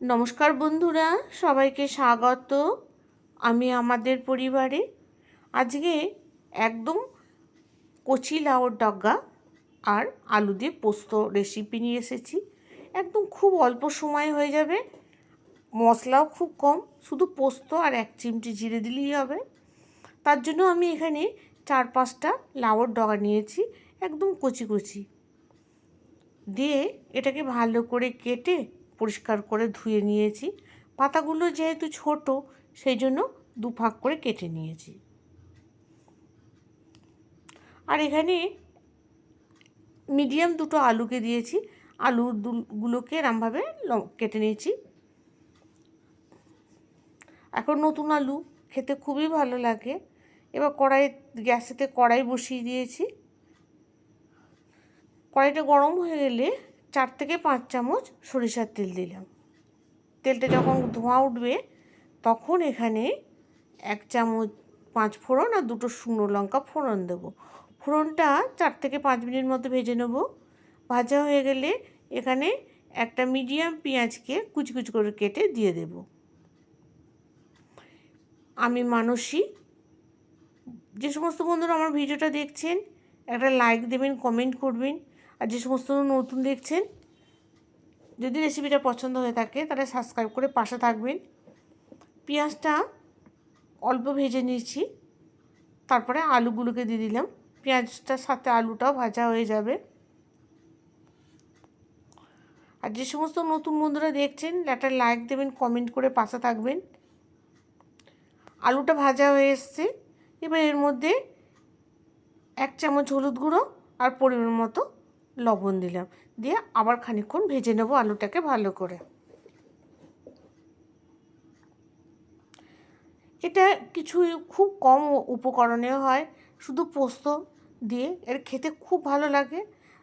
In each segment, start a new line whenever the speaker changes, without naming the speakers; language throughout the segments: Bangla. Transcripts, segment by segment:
নমস্কার বন্ধুরা, সবাইকে স্বাগত আমি আমাদের পরিবারে। আজকে একদম কচি লাউর ডগা আর আলু দিয়ে পোস্ত রেসিপি নিয়ে এসেছি। একদম খুব অল্প সময় হয়ে যাবে, মশলাও খুব কম, শুধু পোস্ত আর এক চিমটি জিরে দিলেই হবে। তার জন্য আমি এখানে চার পাঁচটা লাউর ডগা নিয়েছি, একদম কচি কচি। দিয়ে এটাকে ভালো করে কেটে পরিষ্কার করে ধুয়ে নিয়েছি। পাতাগুলো যেহেতু ছোট সেই জন্য দু ফাঁক করে কেটে নিয়েছি। আর এখানে মিডিয়াম দুটো আলুকে দিয়েছি। আলু গুলোকে এরমভাবে কেটে নিয়েছি। এখন নতুন আলু, খেতে খুবই ভালো লাগে। এবার কড়াই গ্যাসেতে কড়াই বসিয়ে দিয়েছি। কড়াইটা গরম হয়ে গেলে চার থেকে পাঁচ চামচ সরিষার তেল দিলাম। তেলটা যখন ধোঁয়া উঠবে, তখন এখানে এক চামচ পাঁচ ফোড়ন আর দুটো শুকনো লঙ্কা ফোড়ন দেবো। ফোড়নটা চার থেকে পাঁচ মিনিট মতো ভেজে নেব। ভাজা হয়ে গেলে এখানে একটা মিডিয়াম পেঁয়াজকে কুচি কুচি করে কেটে দিয়ে দেব। আমি মানসী। যে সমস্ত বন্ধুরা আমার ভিডিওটা দেখছেন, একটা লাইক দেবেন কমেন্ট করবেন। আর যে সমস্ত নতুন দেখছেন, যদি রেসিপিটা পছন্দ হয়ে থাকে, তাহলে সাবস্ক্রাইব করে পাশে থাকবেন। পেঁয়াজটা অল্প ভেজে নিয়েছি, তারপরে আলুগুলোকে দিয়ে দিলাম। পেঁয়াজটার সাথে আলুটাও ভাজা হয়ে যাবে। আর যে সমস্ত নতুন বন্ধুরা দেখছেন, একটা লাইক দেবেন কমেন্ট করে পাশে থাকবেন। আলুটা ভাজা হয়ে এসছে। এবার এর মধ্যে এক চামচ হলুদ গুঁড়ো আর পরিমাণ মতো লবণ দিলাম। দিয়ে আবার খানিক্ষণ ভেজে নেব আলুটাকে ভালো করে। এটা কিছু খুব কম উপকরণে হয়, শুধু পোস্ত দিয়ে। এর খেতে খুব ভালো লাগে।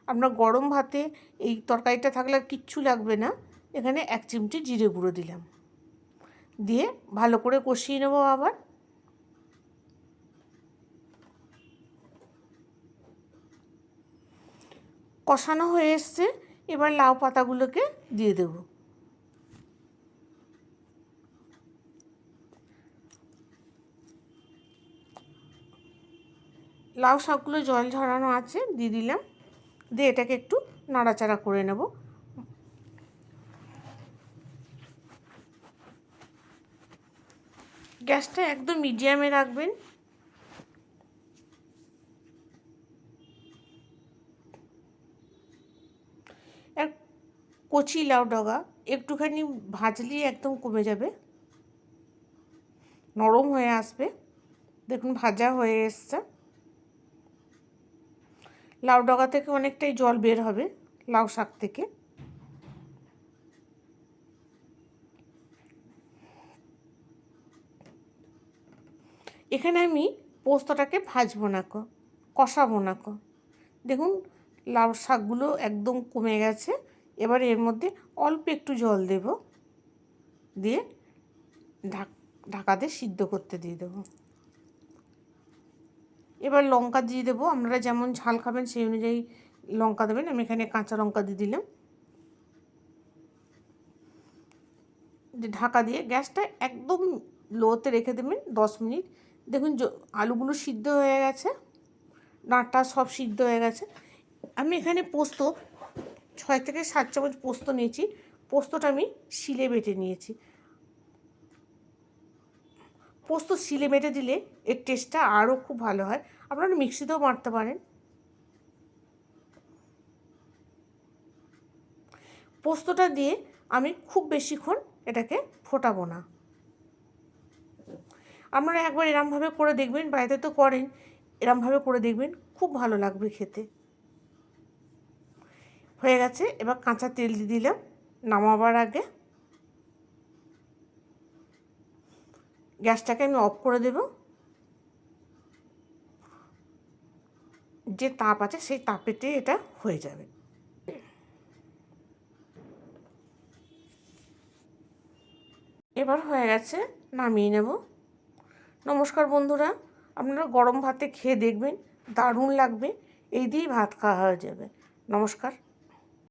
আমরা গরম ভাতে এই তরকারিটা থাকলে আর কিচ্ছু লাগবে না। এখানে এক চিমটি জিরে গুঁড়ো দিলাম। দিয়ে ভালো করে কষিয়ে নেব আবার। কষানো হয়ে এসছে, এবার লাউ পাতাগুলোকে দিয়ে দেব। লাউ শাকগুলো জল ঝরানো আছে, দিয়ে দিলাম। দিয়ে এটাকে একটু নাড়াচাড়া করে নেব। গ্যাসটা একদম মিডিয়ামে রাখবেন। কচি লাউ ডগা একটুখানি ভাজলেই একদম কমে যাবে। নরম হয়ে আসবে। দেখুন, ভাজা হয়ে এসছে। লাউ ডগা থেকে অনেকটাই জল বের হবে, লাউ শাক থেকে। এখানে আমি পোস্তটাকে ভাজবো না কষাবো না দেখুন লাউ শাকগুলো একদম কমে গেছে। এবার এর মধ্যে অল্প একটু জল দেব। দিয়ে ঢাক, ঢাকাতে সিদ্ধ করতে দিয়ে দেবো। এবার লঙ্কা দিয়ে দেবো। আপনারা যেমন ঝাল খাবেন সেই অনুযায়ী লঙ্কা দেবেন। আমি এখানে কাঁচা লঙ্কা দিয়ে দিলাম। ঢাকা দিয়ে গ্যাসটা একদম লোতে রেখে দেবেন দশ মিনিট। দেখুন আলুগুলো সিদ্ধ হয়ে গেছে। ডাঁটা সব সিদ্ধ হয়ে গেছে। আমি এখানে পোস্ত, ছয় থেকে সাত চামচ পোস্ত নিয়েছি। পোস্তটা আমি শিলে বেটে নিয়েছি। পোস্ত শিলে বেটে দিলে এর টেস্টটা আরও খুব ভালো হয়। আপনারা মিক্সিতেও মারতে পারেন। পোস্তটা দিয়ে আমি খুব বেশিক্ষণ এটাকে ফোটাবো না। আপনারা একবার এরমভাবে করে দেখবেন, বাড়িতে তো করেন, এরমভাবে করে দেখবেন, খুব ভালো লাগবে খেতে। হয়ে গেছে। এবার কাঁচা তেল দিয়ে দিলাম। নামাবার আগে গ্যাসটাকে আমি অফ করে দেব। যে তাপ আছে সেই তাপেতে এটা হয়ে যাবে। এবার হয়ে গেছে, নামিয়ে নেব। নমস্কার বন্ধুরা, আপনারা গরম ভাতে খেয়ে দেখবেন, দারুণ লাগবে। এই দিয়েই ভাত খাওয়া হয়ে যাবে। নমস্কার।